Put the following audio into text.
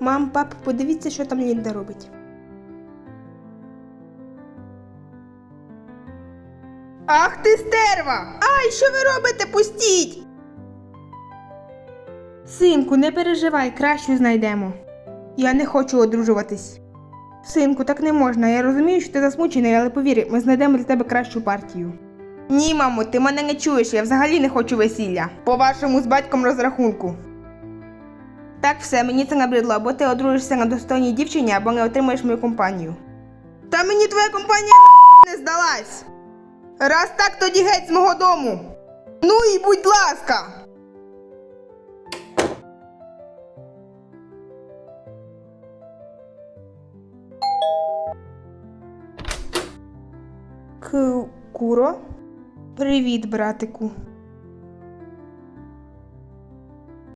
Мам, пап, подивіться, що там Лінда робить. Ах ти стерва! Ай, що ви робите? Пустіть! Синку, не переживай, кращу знайдемо. Я не хочу одружуватись. Синку, так не можна. Я розумію, що ти засмучений, але повір, ми знайдемо для тебе кращу партію. Ні, мамо, ти мене не чуєш, я взагалі не хочу весілля. По вашому з батьком розрахунку. Так все, мені це набридло, або ти одружишся на достойній дівчині, або не отримаєш мою компанію. Та мені твоя компанія не здалась. Раз так, тоді геть з мого дому. Ну і будь ласка. Куро? Привіт, братику.